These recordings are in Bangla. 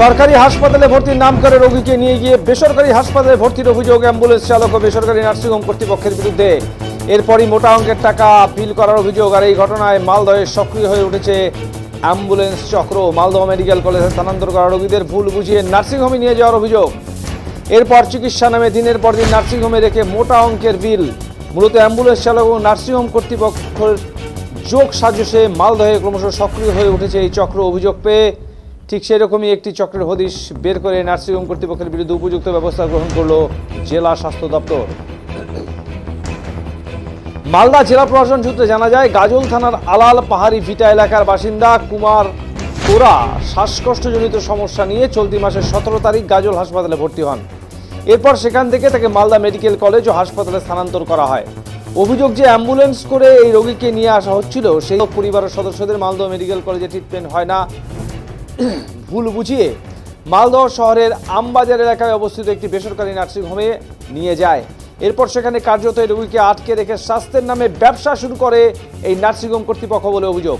সরকারি হাসপাতালে ভর্তির নাম করে রোগীকে নিয়ে গিয়ে বেসরকারি হাসপাতালে ভর্তির অভিযোগ, অ্যাম্বুলেন্স চালক ও বেসরকারি নার্সিংহোম কর্তৃপক্ষের বিরুদ্ধে। এরপরই মোটা অঙ্কের টাকা বিল করার অভিযোগ, আর এই ঘটনায় মালদহে সক্রিয় হয়ে উঠেছে অ্যাম্বুলেন্স চক্র। মালদহ মেডিকেল কলেজে স্থানান্তর করা রোগীদের ভুল বুঝিয়ে নার্সিংহোমে নিয়ে যাওয়ার অভিযোগ। এরপর চিকিৎসা নামে দিনের পর দিন নার্সিংহোমে রেখে মোটা অঙ্কের বিল। মূলত অ্যাম্বুলেন্স চালক ও নার্সিংহোম কর্তৃপক্ষের যোগ সাজসে মালদহে ক্রমশ সক্রিয় হয়ে উঠেছে এই চক্র। অভিযোগ পেয়ে ঠিক সেরকমই একটি চক্রের হদিশ বের করে নার্সিংহোম কর্তৃপক্ষের বিরুদ্ধে উপযুক্ত ব্যবস্থা গ্রহণ করল জেলা স্বাস্থ্য দপ্তর। মালদা জেলা প্রশাসন সূত্রে জানা যায়, গাজল থানার আলাল পাহাড়ি ভিটা এলাকার বাসিন্দা কুমার কোরা শ্বাসকষ্টজনিত সমস্যা নিয়ে চলতি মাসের সতেরো তারিখ গাজল হাসপাতালে ভর্তি হন। এরপর সেখান থেকে তাকে মালদা মেডিকেল কলেজ ও হাসপাতালে স্থানান্তর করা হয়। অভিযোগ যে অ্যাম্বুলেন্স করে এই রোগীকে নিয়ে আসা হচ্ছিল, সেই পরিবারের সদস্যদের মালদহ মেডিকেল কলেজে ট্রিটমেন্ট হয় না। ভুল বুঝিয়ে মালদহ শহরের আমবাজার এলাকায় অবস্থিত একটি বেসরকারি নার্সিংহোমে নিয়ে যায়। এরপর সেখানে কার্যত এই রোগীকে আটকে রেখে স্বাস্থ্যের নামে ব্যবসা শুরু করে এই নার্সিংহোম কর্তৃপক্ষ বলে অভিযোগ।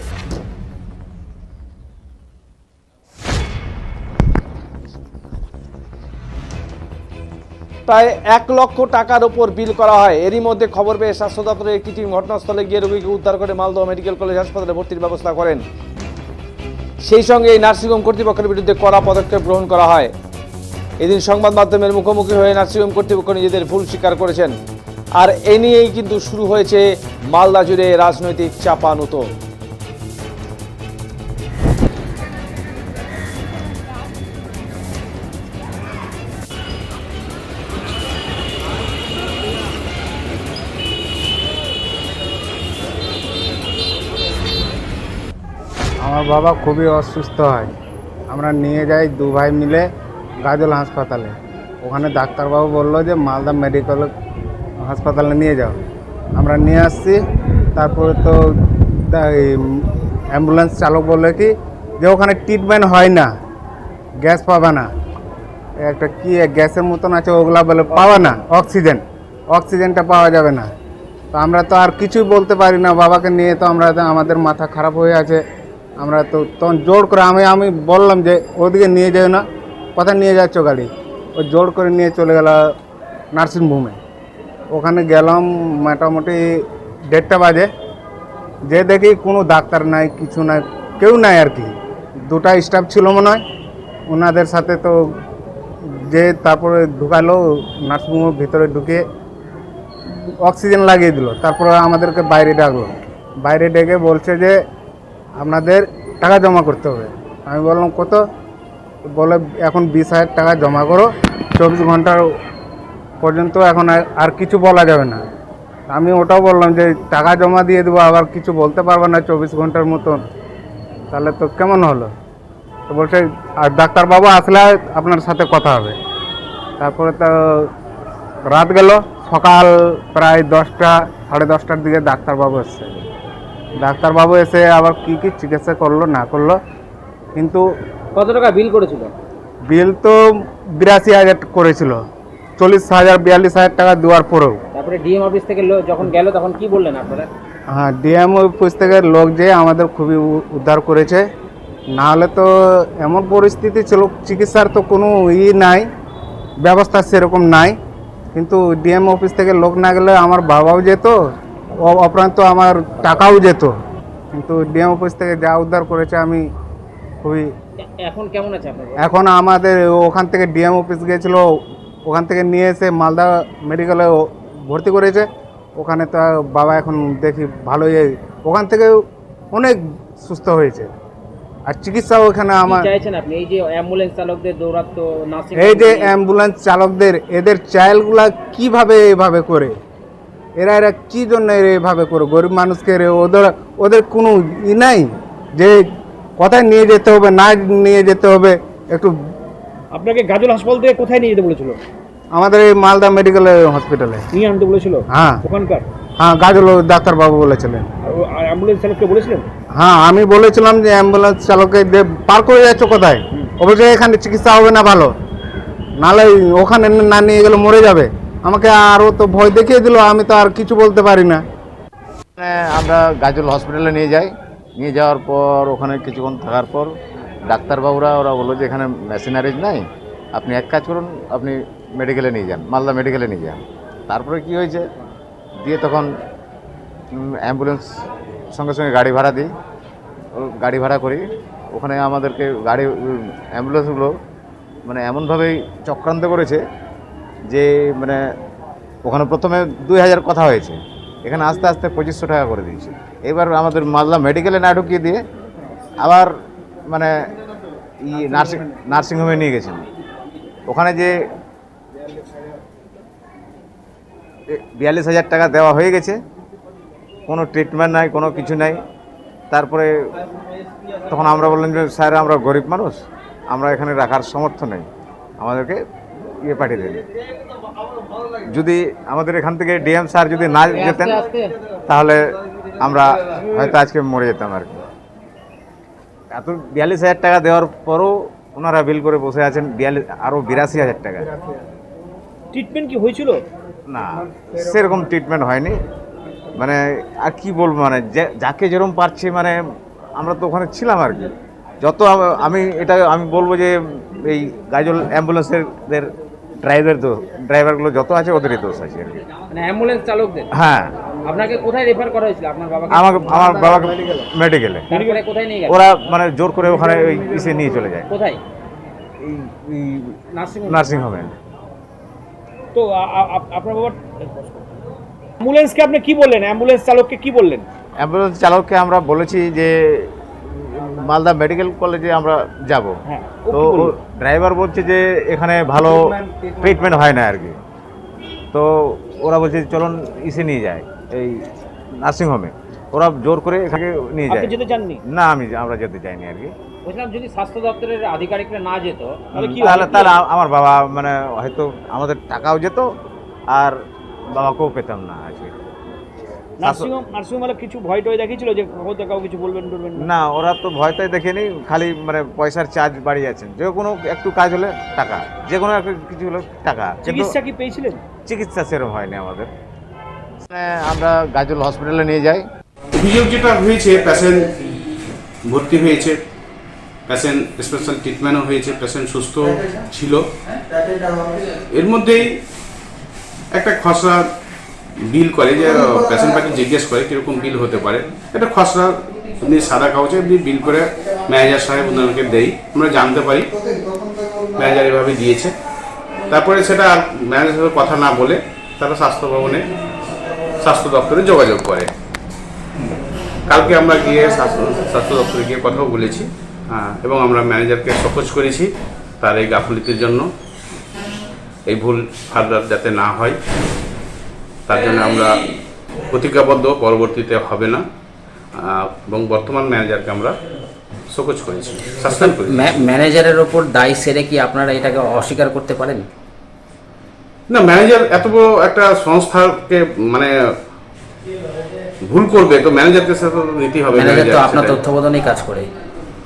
প্রায় এক লক্ষ টাকার ওপর বিল করা হয়। এরই মধ্যে খবর পেয়ে স্বাস্থ্য দপ্তরের একটি টিম ঘটনাস্থলে গিয়ে রোগীকে উদ্ধার করে মালদহ মেডিকেল কলেজ হাসপাতালে ভর্তির ব্যবস্থা করেন। সেই সঙ্গে এই নার্সিংহোম কর্তৃপক্ষের বিরুদ্ধে কড়া পদক্ষেপ গ্রহণ করা হয়। এদিন সংবাদ মাধ্যমের মুখোমুখি হয়ে নার্সিংহোম কর্তৃপক্ষ নিজেদের ভুল স্বীকার করেছেন। আর এ নিয়েই কিন্তু শুরু হয়েছে মালদা জুড়ে রাজনৈতিক চাপানুতো। আমার বাবা খুবই অসুস্থ হয়। আমরা নিয়ে যাই দু ভাই মিলে গাজল হাসপাতালে। ওখানে ডাক্তারবাবু বলল যে, মালদা মেডিকেল হাসপাতালে নিয়ে যাও। আমরা নিয়ে আসছি। তারপরে তো অ্যাম্বুলেন্স চালক বলল কি, যে ওখানে ট্রিটমেন্ট হয় না, গ্যাস পাবা না। একটা কি গ্যাসের মতন আছে, ওগুলা বলে পাওয়া না, অক্সিজেন। অক্সিজেনটা পাওয়া যাবে না। তো আমরা তো আর কিছুই বলতে পারি না। বাবাকে নিয়ে তো আমরা আমাদের মাথা খারাপ হয়ে আছে। আমরা তো তখন জোর করে আমি আমি বললাম যে ওদিকে নিয়ে যাও না, কোথায় নিয়ে যাচ্ছ গাড়ি? ও জোর করে নিয়ে চলে গেল নার্সিংহোমে ওখানে গেলাম মোটামুটি দেড়টা বাজে। যে দেখি কোনো ডাক্তার নাই, কিছু নাই, কেউ নাই আর কি। দুটা স্টাফ ছিল মনে হয়। ওনাদের সাথে তো যে তারপরে ঢুকালো নার্সিংহোমের ভিতরে ঢুকে অক্সিজেন লাগিয়ে দিল। তারপরে আমাদেরকে বাইরে ডাকলো। বাইরে ডেকে বলছে যে আপনাদের টাকা জমা করতে হবে। আমি বললাম, কত? বলে, এখন বিশ হাজার টাকা জমা করো। চব্বিশ ঘণ্টার পর্যন্ত এখন আর- কিছু বলা যাবে না। আমি ওটাও বললাম যে, টাকা জমা দিয়ে দেবো, আবার কিছু বলতে পারব না চব্বিশ ঘণ্টার মতন। তাহলে তো কেমন হলো? তো বলছে, আর ডাক্তারবাবু আসলে আপনার সাথে কথা হবে। তারপরে তো রাত গেল, সকাল প্রায় দশটা, সাড়ে দশটার দিকে ডাক্তারবাবু এসছে। ডাক্তারবাবু এসে আবার কি কি চিকিৎসা করল না করল কিন্তু কত টাকা বিল করেছিল? বিল তো বিরাশি হাজার করেছিল। চল্লিশ হাজার বিয়াল্লিশ হাজার টাকা দেওয়ার পরেও। তারপরে ডিএম অফিস থেকে যখন গেল তখন কি বললেন আপনারা? হ্যাঁ ডিএম অফিস থেকে লোক যে আমাদের খুবই উদ্ধার করেছে। না হলে তো এমন পরিস্থিতি ছিল চিকিৎসার তো কোনো ই নাই ব্যবস্থা সেরকম নাই। কিন্তু ডিএম অফিস থেকে লোক না গেলে আমার বাবাও যেত অপরান্ত আমার টাকাও যেত। কিন্তু ডিএম অফিস থেকে যা উদ্ধার করেছে আমি খুবই এখন কেমন আছে এখন আমাদের ওখান থেকে ডিএম অফিস গিয়েছিল ওখান থেকে নিয়ে এসে মালদা মেডিকেলে ভর্তি করেছে। ওখানে তো বাবা এখন দেখি ভালোই ওখান থেকে অনেক সুস্থ হয়েছে। আর চিকিৎসাও ওখানে আমার চাইছেন আপনি? এই যে অ্যাম্বুলেন্স চালকদের দৌরাত্ম এই যে অ্যাম্বুলেন্স চালকদের এদের চাইল্ডগুলা কীভাবে এভাবে করে? এরা এরা কি জন্য এভাবে করে? গরিব মানুষকে ওদের ওদের কোনো ই নাই? যে কোথায় নিয়ে যেতে হবে না নিয়ে যেতে হবে একটু আপনাকে গাজল হাসপাতাল থেকে কোথায় নিয়ে যেতে বলেছিল? আমাদের এই মালদা মেডিকেল হসপিটালে নিয়ে আনতে বলেছিল? হ্যাঁ। ওখানকার? হ্যাঁ গাজল ডাক্তারবাবু বলেছিলেন। অ্যাম্বুলেন্স চালককে বলেছিলেন? হ্যাঁ আমি বলেছিলাম যে অ্যাম্বুলেন্স চালককে পার করে যাচ্ছ কোথায়? অবশ্যই এখানে চিকিৎসা হবে না ভালো। নাহলে ওখানে না নিয়ে গেলে মরে যাবে। আমাকে আরও তো ভয় দেখিয়ে দিল, আমি তো আর কিছু বলতে পারি না। মানে আমরা গাজল হসপিটালে নিয়ে যাই। নিয়ে যাওয়ার পর ওখানে কিছুক্ষণ থাকার পর ডাক্তারবাবুরা ওরা বলল যে এখানে মেশিনারিজ নাই। আপনি এক কাজ করুন, আপনি মেডিকেলে নিয়ে যান, মালদা মেডিকেলে নিয়ে যান। তারপরে কি হয়েছে? দিয়ে তখন অ্যাম্বুলেন্স সঙ্গে সঙ্গে গাড়ি ভাড়া দিই। গাড়ি ভাড়া করি। ওখানে আমাদেরকে গাড়ি অ্যাম্বুলেন্সগুলো মানে এমনভাবেই চক্রান্ত করেছে যে মানে ওখানে প্রথমে দুই হাজার কথা হয়েছে। এখানে আস্তে আস্তে পঁচিশশো টাকা করে দিয়েছে। এবার আমাদের মালদা মেডিকেলে না ঢুকিয়ে দিয়ে আবার মানে ই নার্সিং নার্সিংহোমে নিয়ে গেছেন। ওখানে যে বিয়াল্লিশ হাজার টাকা দেওয়া হয়ে গেছে। কোনো ট্রিটমেন্ট নাই, কোনো কিছু নাই। তারপরে তখন আমরা বললাম যে, স্যার, আমরা গরিব মানুষ। আমরা এখানে রাখার সমর্থ নেই। আমাদেরকে ইয়ে পাঠিয়ে দেন যদি আমাদের এখান থেকে ডিএম স্যার যদি না যেতেন তাহলে আমরা হয়তো আজকে মরে যেতাম আর কি। এত বিয়াল্লিশ হাজার টাকা দেওয়ার পরও ওনারা বিল করে বসে আছেন বিয়াল্লিশ আরও বিরাশি হাজার টাকা। ট্রিটমেন্ট কি হয়েছিল? না সেরকম ট্রিটমেন্ট হয়নি। মানে আর কি বলব মানে যাকে যেরকম পারছে মানে আমরা তো ওখানে ছিলাম আর কি। যত আমি এটা আমি বলব যে এই গাজল অ্যাম্বুলেন্সের ড্রাইভার দোষ ড্রাইভারগুলো যত আছে ওদেরই দোষ আছে আর কি। মানে অ্যাম্বুলেন্স চালকদের? হ্যাঁ। আপনাকে কোথায় রেফার করা হয়েছিল? আপনার বাবাকে? আমাকে আমার বাবাকে মেডিকেলে তারপরে কোথায় নিয়ে গেল? ওরা মানে জোর করে ওখানে ওই ইসে নিয়ে চলে যায়। কোথায়? নার্সিং তো আ- আ- আপ- আপনার অ্যাম্বুলেন্সকে আপনি কি বললেন? অ্যাম্বুলেন্স চালককে কি বললেন? অ্যাম্বুলেন্স চালককে আমরা বলেছি যে মালদা মেডিকেল কলেজে আমরা যাব। হ্যাঁ। তো ড্রাইভার বলছে যে এখানে ভালো ট্রিটমেন্ট হয় না আর কি। তো ওরা বলছে চলুন ইসে নিয়ে যায় এই নার্সিংহোমে ওরা জোর করে এখানে নিয়ে যায়। যেতে চাননি? না আমি আমরা যেতে চাইনি আর কি। বলছিলাম যদি স্বাস্থ্য দপ্তরের আধিকারিকরা না যেত তাহলে কি তাহলে আমার বাবা মানে হয়তো আমাদের টাকাও যেত আর বাবাকেও পেতাম না আর কিছু ভয় টয় দেখিয়েছিল যে হয়তো কাউ কিছু বলবেন টলবেন না? ওরা তো ভয়টাই দেখেনি খালি মানে পয়সার চার্জ বাড়িয়েছেন যে কোনো একটু কাজ হলে টাকা যে কোনো একটা কিছু হলে টাকা। চিকিৎসা কি পেয়েছিলেন? চিকিৎসা সেরকম হয়নি আমাদের। আমরা গাজল হসপিটালে নিয়ে যাই। অভিযোগ যেটা হয়েছে প্যাশেন্ট ভর্তি হয়েছে প্যাশেন্ট স্পেশাল ট্রিটমেন্টও হয়েছে প্যাশেন্ট সুস্থ ছিল। এর মধ্যেই একটা খসড়া বিল করে যে পেশেন্ট পার্টি জিজ্ঞেস করে কীরকম বিল হতে পারে। এটা খসড়া এমনি সাদা কাগজে এমনি বিল করে ম্যানেজার সাহেব ওনাদেরকে দেই আমরা জানতে পারি। ম্যানেজার এভাবে দিয়েছে। তারপরে সেটা ম্যানেজারের সাথে কথা না বলে তারা স্বাস্থ্য ভবনে স্বাস্থ্য দপ্তরে যোগাযোগ করে। কালকে আমরা গিয়ে স্বাস্থ্য স্বাস্থ্য দপ্তরে গিয়ে কথাও বলেছি হ্যাঁ, এবং আমরা ম্যানেজারকে সকোচ করেছি তার এই গাফলিতির জন্য। এই ভুল ফার্দার যাতে না হয়। তার জন্য আমরা প্রতিজ্ঞাবদ্ধ পরবর্তীতে হবে না। এবং বর্তমান ম্যানেজারকে আমরা সকোচ করেছি সাসপেন্ড করেছি। ম্যানেজারের ওপর দায় সেরে কি আপনারা এটাকে অস্বীকার করতে পারেন? না ম্যানেজার এত বড় একটা সংস্থাকে মানে ভুল করবে তো ম্যানেজারকে সাথে তো নিতেই হবে ম্যানেজার তো আপনার। তত্ত্বাবধানেই কাজ করে।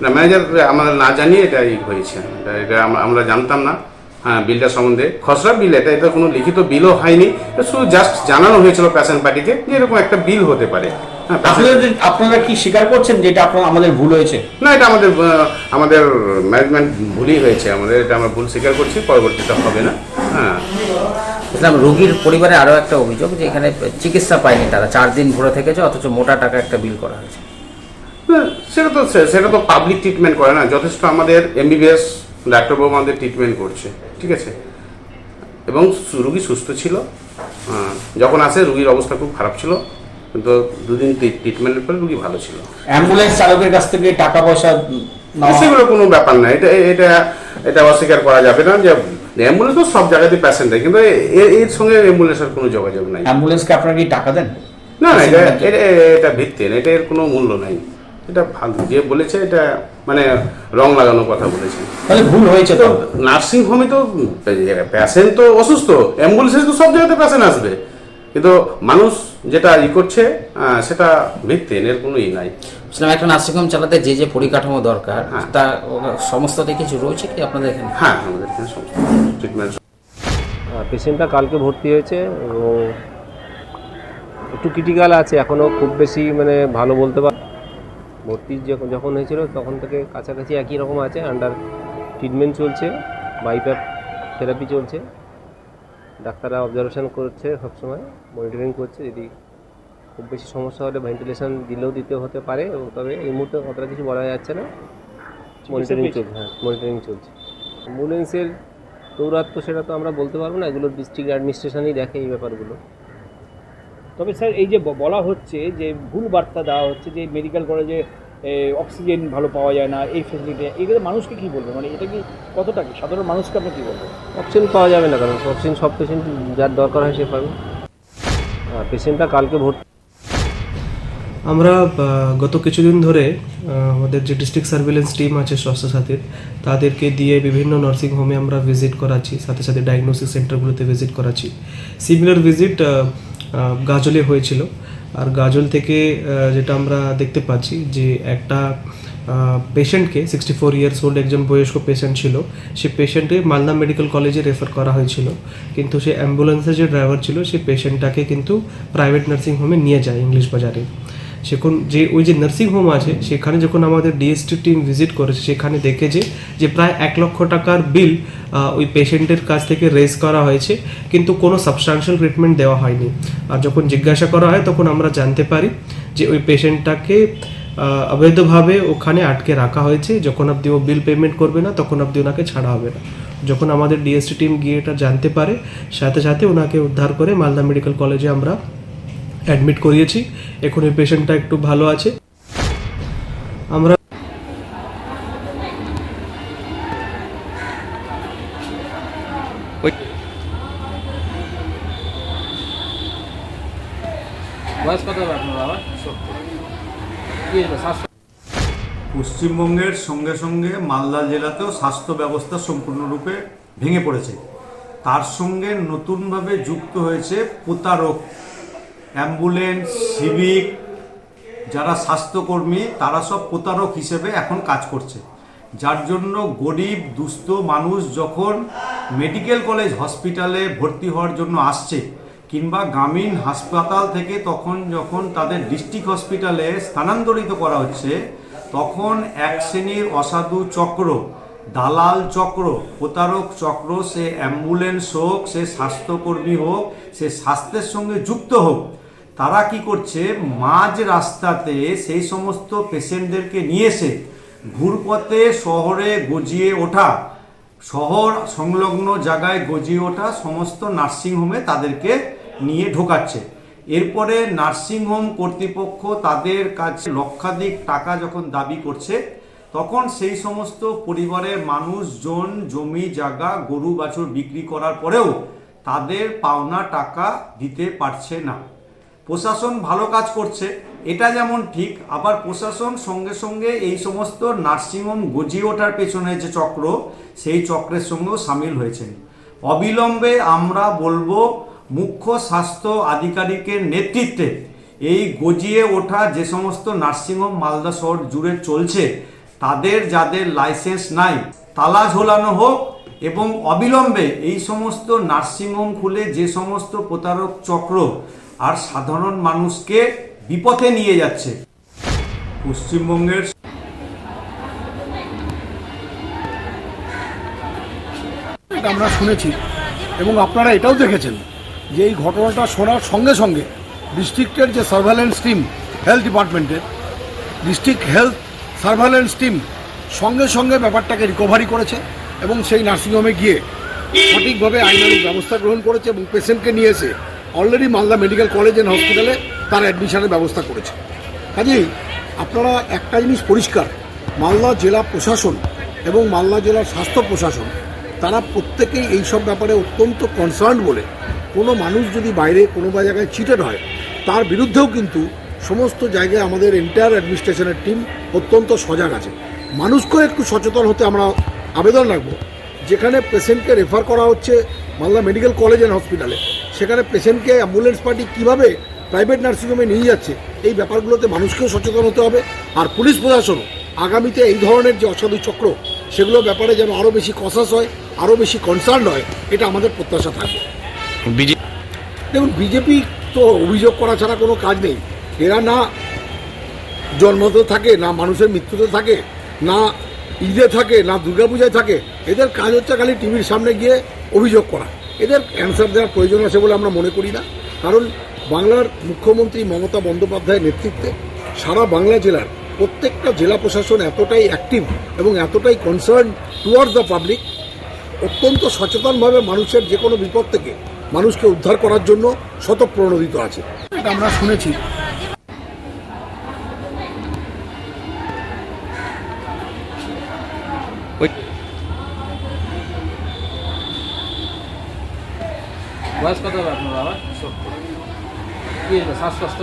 না ম্যানেজার আমাদের না জানিয়ে এটা ই হয়েছে। এটা- আমরা জানতাম না। হ্যাঁ বিলটা সম্বন্ধে। খসড়া বিল এটা এটা কোনো লিখিত বিলও হয়নি। শুধু জাস্ট জানানো হয়েছিল প্যাশন পার্টিকে যে এরকম একটা বিল হতে পারে। হ্যাঁ আপনারা কি স্বীকার করছেন যে এটা আপনার আমাদের ভুল হয়েছে? না এটা আমাদের আমাদের ম্যানেজমেন্ট ভুলই হয়েছে। আমাদের এটা আমরা ভুল স্বীকার করছি পরবর্তীতে হবে না। হ্যাঁ। রোগীর পরিবারে আরও একটা অভিযোগ যে এখানে চিকিৎসা পায়নি তারা। চার দিন ভরে থেকেছে অথচ মোটা টাকা একটা বিল করা হয়েছে। না, সেটা তো সে- সেটা তো পাবলিক ট্রিটমেন্ট করে না। যথেষ্ট আমাদের এমবিবিএস ডাক্তারবাবু আমাদের ট্রিটমেন্ট করছে ঠিক আছে? এবং রুগী সুস্থ ছিল। যখন আসে রুগীর অবস্থা খুব খারাপ ছিল কিন্তু দুদিন ট্রিটমেন্টের পরে রুগী ভালো ছিল। অ্যাম্বুলেন্স চালকের কাছ থেকে টাকা পয়সা সেগুলো কোনো ব্যাপার না এটা এটা এটা অস্বীকার করা যাবে না যে অ্যাম্বুলেন্স তো সব জায়গাতে প্যাসেন্ট দেয় কিন্তু এর সঙ্গে অ্যাম্বুলেন্সের কোনো যোগাযোগ নাই। অ্যাম্বুলেন্সকে আপনারা কি টাকা দেন? না না এটা এটা এটা ভিত্তিহীন এটা এর কোনো মূল্য নাই। এটা ভালো যে বলেছে এটা মানে রং লাগানোর কথা বলেছে। তাহলে ভুল হয়েছে তো নার্সিং হোমে তো প্যাশেন্ট তো অসুস্থ অ্যাম্বুলেন্সে তো সব জায়গাতে প্যাশেন্ট আসবে। কিন্তু মানুষ যেটা ই করছে সেটা ভিত্তিহীন এর কোনো ই নাই। বুঝলাম একটা নার্সিংহোম চালাতে যে যে পরিকাঠামো দরকার হ্যাঁ। তা সমস্ততে কিছু রয়েছে কি আপনাদের এখানে? হ্যাঁ আমাদের এখানে সমস্ত ট্রিটমেন্ট পেশেন্টটা কালকে ভর্তি হয়েছে এবং একটু ক্রিটিক্যাল আছে এখনও খুব বেশি মানে ভালো বলতে পার ভর্তি যখন যখন হয়েছিল তখন থেকে কাছাকাছি একই রকম আছে আন্ডার ট্রিটমেন্ট চলছে বাইপ্যাপ থেরাপি চলছে। ডাক্তাররা অবজারভেশন করছে সবসময় মনিটরিং করছে যদি খুব বেশি সমস্যা হলে ভেন্টিলেশন দিলেও দিতে হতে পারে তবে এই মুহূর্তে কতটা কিছু বলা যাচ্ছে না। মনিটরিং চলছে হ্যাঁ মনিটরিং চলছে। অ্যাম্বুলেন্সের দৌরাত্ম সেটা তো আমরা বলতে পারব না এগুলো ডিস্ট্রিক্ট অ্যাডমিনিস্ট্রেশনই দেখে এই ব্যাপারগুলো। তবে স্যার এই যে ব- বলা হচ্ছে যে ভুল বার্তা দেওয়া হচ্ছে যে মেডিকেল কলেজে অক্সিজেন ভালো পাওয়া যায় না এই ফেসিলিটি এগুলো মানুষকে কী বলবে? মানে এটা কি কতটা কি? সাধারণ মানুষকে আপনি কী বলবেন? অক্সিজেন পাওয়া যাবে না কারণ অক্সিজেন সব পেশেন্ট যার দরকার হয় সে পাবে। পেশেন্টটা কালকে ভর্তি আমরা গত কিছুদিন ধরে আমাদের যে ডিস্ট্রিক্ট সার্ভিলেন্স টিম আছে স্বাস্থ্য সাথীর তাদেরকে দিয়ে বিভিন্ন নার্সিং হোমে আমরা ভিজিট করাচ্ছি সাথে সাথে ডায়াগনোসিস সেন্টারগুলোতে ভিজিট করাচ্ছি। সিমিলার ভিজিট গাজলে হয়েছিল। আর গাজল থেকে যেটা আমরা দেখতে পাচ্ছি যে একটা পেশেন্টকে সিক্সটি ফোর ইয়ার্স ওল্ড একজন বয়স্ক পেশেন্ট ছিল, সে পেশেন্টকে মালদা মেডিকেল কলেজে রেফার করা হয়েছিল। কিন্তু সে অ্যাম্বুলেন্সের যে ড্রাইভার ছিল, সে পেশেন্টটাকে কিন্তু প্রাইভেট নার্সিং হোমে নিয়ে যায় ইংলিশ বাজারে। সেখন যে ওই যে নার্সিং হোম আছে, সেখানে যখন আমাদের ডিএসটি টিম ভিজিট করেছে, সেখানে দেখেছে যে প্রায় এক লক্ষ টাকার বিল ওই পেশেন্টের কাছ থেকে রেজ করা হয়েছে, কিন্তু কোনো সাবস্টান্সিয়াল ট্রিটমেন্ট দেওয়া হয়নি। আর যখন জিজ্ঞাসা করা হয়, তখন আমরা জানতে পারি যে ওই পেশেন্টটাকে অবৈধভাবে ওখানে আটকে রাখা হয়েছে। যখন অবধি ও বিল পেমেন্ট করবে না, তখন অবধি ওনাকে ছাড়া হবে না। যখন আমাদের ডিএসটি টিম গিয়ে এটা জানতে পারে, সাথে সাথে ওনাকে উদ্ধার করে মালদা মেডিকেল কলেজে আমরা অ্যাডমিট করিয়েছি। এখন এই পেশেন্টটা একটু ভালো আছে। আমরা পশ্চিমবঙ্গের সঙ্গে সঙ্গে মালদা জেলাতেও স্বাস্থ্য ব্যবস্থা সম্পূর্ণরূপে ভেঙে পড়েছে। তার সঙ্গে নতুনভাবে যুক্ত হয়েছে প্রতারক। অ্যাম্বুলেন্স, সিভিক, যারা স্বাস্থ্যকর্মী, তারা সব প্রতারক হিসেবে এখন কাজ করছে। যার জন্য গরিব, দুস্থ মানুষ যখন মেডিকেল কলেজ, হসপিটালে ভর্তি হওয়ার জন্য আসছে কিংবা গ্রামীণ হাসপাতাল থেকে তখন যখন তাদের ডিস্ট্রিক্ট হসপিটালে স্থানান্তরিত করা হচ্ছে, তখন এক শ্রেণির অসাধু চক্র, দালাল চক্র, প্রতারক চক্র, সে অ্যাম্বুলেন্স হোক, সে স্বাস্থ্যকর্মী হোক, সে স্বাস্থ্যের সঙ্গে যুক্ত হোক তারা কি করছে? মাঝ রাস্তাতে সেই সমস্ত পেশেন্টদেরকে নিয়ে এসে ঘুরপথে শহরে গজিয়ে ওঠা, শহর সংলগ্ন জায়গায় গজিয়ে ওঠা সমস্ত নার্সিংহোমে তাদেরকে নিয়ে ঢোকাচ্ছে। এরপরে নার্সিংহোম কর্তৃপক্ষ তাদের কাছে লক্ষাধিক টাকা যখন দাবি করছে, তখন সেই সমস্ত পরিবারের মানুষজন জমি, জায়গা, গরু, বাছুর বিক্রি করার পরেও তাদের পাওনা টাকা দিতে পারছে না। প্রশাসন ভালো কাজ করছে, এটা যেমন ঠিক, আবার প্রশাসন সঙ্গে সঙ্গে এই সমস্ত নার্সিংহোম গজিয়ে ওঠার পেছনে যে চক্র, সেই চক্রের সঙ্গেও সামিল হয়েছেন। অবিলম্বে আমরা বলব, মুখ্য স্বাস্থ্য আধিকারিকের নেতৃত্বে এই গজিয়ে ওঠা যে সমস্ত নার্সিংহোম মালদা শহর জুড়ে চলছে, তাদের যাদের লাইসেন্স নাই, তালা ঝোলানো হোক এবং অবিলম্বে এই সমস্ত নার্সিংহোম খুলে যে সমস্ত প্রতারক চক্র আর সাধারণ মানুষকে বিপথে নিয়ে যাচ্ছে। পশ্চিমবঙ্গের আমরা শুনেছি এবং আপনারা এটাও দেখেছেন যে এই ঘটনাটা শোনার সঙ্গে সঙ্গে ডিস্ট্রিক্টের যে সার্ভেলেন্স টিম হেলথ ডিপার্টমেন্টের ডিস্ট্রিক্ট হেলথ সার্ভেলেন্স টিম সঙ্গে সঙ্গে ব্যাপারটাকে রিকভারি করেছে এবং সেই নার্সিংহোমে গিয়ে সঠিকভাবে আইনানুক ব্যবস্থা গ্রহণ করেছে এবং পেশেন্টকে নিয়ে এসে already Malda medical college and হসপিটালে তার অ্যাডমিশনের ব্যবস্থা করেছে। কাজেই আপনারা একটা জিনিস পরিষ্কার, মালদা জেলা প্রশাসন এবং মালদা জেলার স্বাস্থ্য প্রশাসন, তারা প্রত্যেকেই এই সব ব্যাপারে অত্যন্ত কনসার্ন বলে। কোনো মানুষ যদি বাইরে কোনো বা জায়গায় চিটেড হয়, তার বিরুদ্ধেও কিন্তু সমস্ত জায়গায় আমাদের এন্টায়ার অ্যাডমিনিস্ট্রেশনের টিম অত্যন্ত সজাগ আছে। মানুষকেও একটু সচেতন হতে আমরা আবেদন রাখব। যেখানে পেশেন্টকে রেফার করা হচ্ছে মালদা মেডিকেল কলেজ অ্যান্ড হসপিটালে সেখানে পেশেন্টকে অ্যাম্বুলেন্স পার্টি কীভাবে প্রাইভেট নার্সিংহোমে নিয়ে যাচ্ছে এই ব্যাপারগুলোতে মানুষকেও সচেতন হতে হবে। আর পুলিশ প্রশাসনও আগামীতে এই ধরনের যে অসাধু চক্র সেগুলো ব্যাপারে যেন আরও বেশি কসাস হয় আরও বেশি কনসার্ন হয় এটা আমাদের প্রত্যাশা থাকবে। দেখুন বিজেপি তো অভিযোগ করা ছাড়া কোনো কাজ নেই। এরা না জন্মতে থাকে না মানুষের মৃত্যুতে থাকে না ঈদে থাকে না দুর্গাপূজায় থাকে। এদের কাজ হচ্ছে খালি টিভির সামনে গিয়ে অভিযোগ করা। এদের অ্যান্সার দেওয়ার প্রয়োজন আছে বলে আমরা মনে করি না। কারণ বাংলার মুখ্যমন্ত্রী মমতা বন্দ্যোপাধ্যায়ের নেতৃত্বে সারা বাংলা জেলার প্রত্যেকটা জেলা প্রশাসন এতটাই অ্যাক্টিভ এবং এতটাই কনসার্ন টুয়ার্ডস দ্য পাবলিক অত্যন্ত সচেতনভাবে মানুষের যে কোনো বিপদ থেকে মানুষকে উদ্ধার করার জন্য শতপ্রণোদিত আছে। এটা আমরা শুনেছি। বয়স কত হবে আপনার বাবা কি শ্বাসকষ্ট?